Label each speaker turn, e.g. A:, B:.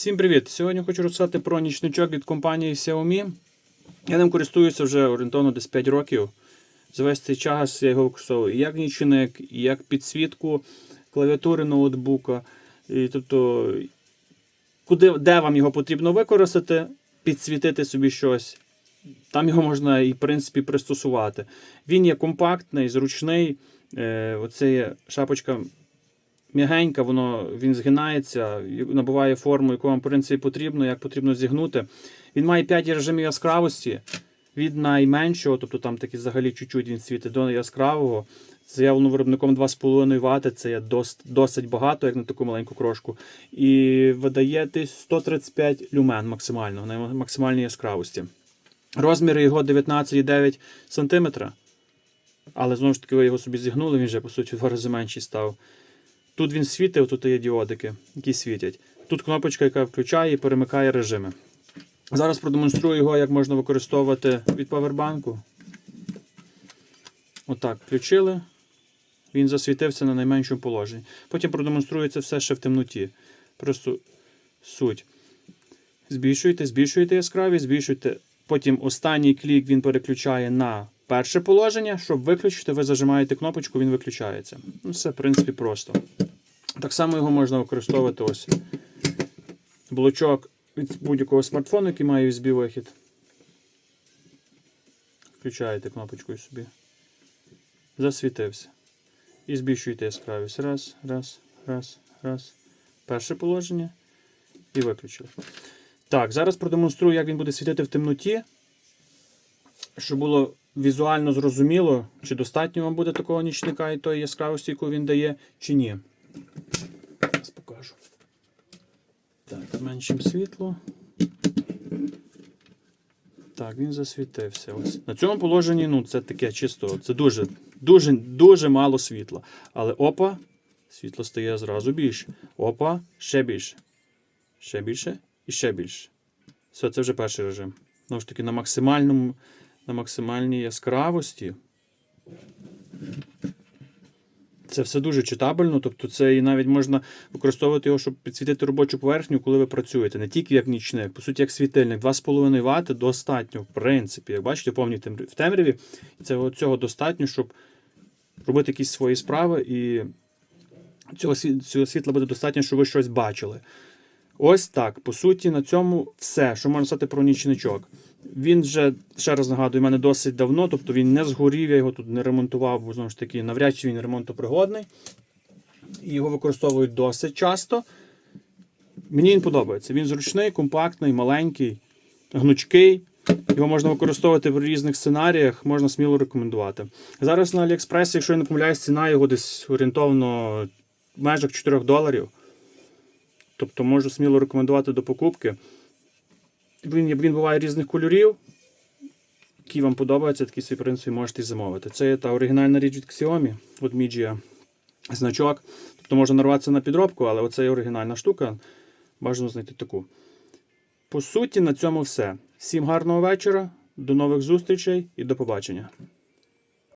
A: Всім привіт! Сьогодні хочу розказати про нічничок від компанії Xiaomi. Я ним користуюся вже орієнтовно десь 5 років. За весь цей час я його використовую як нічник, як підсвітку клавіатури ноутбука. І, тобто, куди, де вам його потрібно використати, підсвітити собі щось. Там його можна і в принципі пристосувати. Він є компактний, зручний. Е, оце є шапочка м'ягенька, воно він згинається, набуває форму, яку вам в принципі потрібно, як потрібно зігнути. Він має 5 режимів яскравості від найменшого, тобто там такі взагалі чуть-чуть він світить до яскравого. Заявлено виробником 2,5 Вт, це є досить багато, як на таку маленьку крошку. І видає 135 люмен максимально, на максимальній яскравості. Розміри його 19,9 см. Але знову ж таки, ви його собі зігнули, він вже, по суті, в два рази менший став. Тут він світить, тут є діодики, які світять. Тут кнопочка, яка включає і перемикає режими. Зараз продемонструю його, як можна використовувати від павербанку. Отак, включили. Він засвітився на найменшому положенні. Потім продемонструю це все ще в темноті. Просто суть. Збільшуєте, збільшуєте яскравість, збільшуєте. Потім останній клік він переключає на перше положення. Щоб виключити, ви зажимаєте кнопочку, він виключається. Ну, Все, в принципі, просто. Так само його можна використовувати ось. Блочок від будь-якого смартфону, який має USB вихід. Включаєте кнопочкою собі. Засвітився. І збільшуєте яскравість. Раз, раз, раз, раз. Перше положення. І виключили. Так, зараз продемонструю, як він буде світити в темноті. Щоб було візуально зрозуміло, чи достатньо вам буде такого нічника і тої яскравості, яку він дає, чи ні. Зараз покажу. Так, зменшимо світло. Так, він засвітився. Ось. На цьому положенні, ну, це таке чисто, це дуже, дуже, дуже мало світла. Але опа, світло стає зразу більше. Опа, ще більше. Ще більше і ще більше. Все, це вже перший режим. Знову ж таки, на максимальному, на максимальній яскравості. Це все дуже читабельно, тобто це і навіть можна використовувати його, щоб підсвітити робочу поверхню, коли ви працюєте. Не тільки як нічник, по суті, як світильник. 2,5 Вт достатньо, в принципі. Як бачите, повній в темряві. Це цього достатньо, щоб робити якісь свої справи, і цього світла буде достатньо, щоб ви щось бачили. Ось так. По суті, на цьому все, що можна сказати про нічничок. Він вже, ще раз нагадую, у мене досить давно, тобто він не згорів, я його тут не ремонтував, бо знову ж таки, навряд чи він ремонтопригодний. І його використовують досить часто. Мені він подобається. Він зручний, компактний, маленький, гнучкий. Його можна використовувати в різних сценаріях, можна сміло рекомендувати. Зараз на AliExpress, якщо я не помиляюсь, ціна його десь орієнтовно в межах 4 доларів. Тобто можу сміло рекомендувати до покупки. Він, блін буває різних кольорів, які вам подобаються, такі собі, в принципі, можете замовити. Це є та оригінальна річ від Xiaomi, от Mijia значок. Тобто можна нарватися на підробку, але оце є оригінальна штука. Бажано знайти таку. По суті, на цьому все. Всім гарного вечора, до нових зустрічей і до побачення.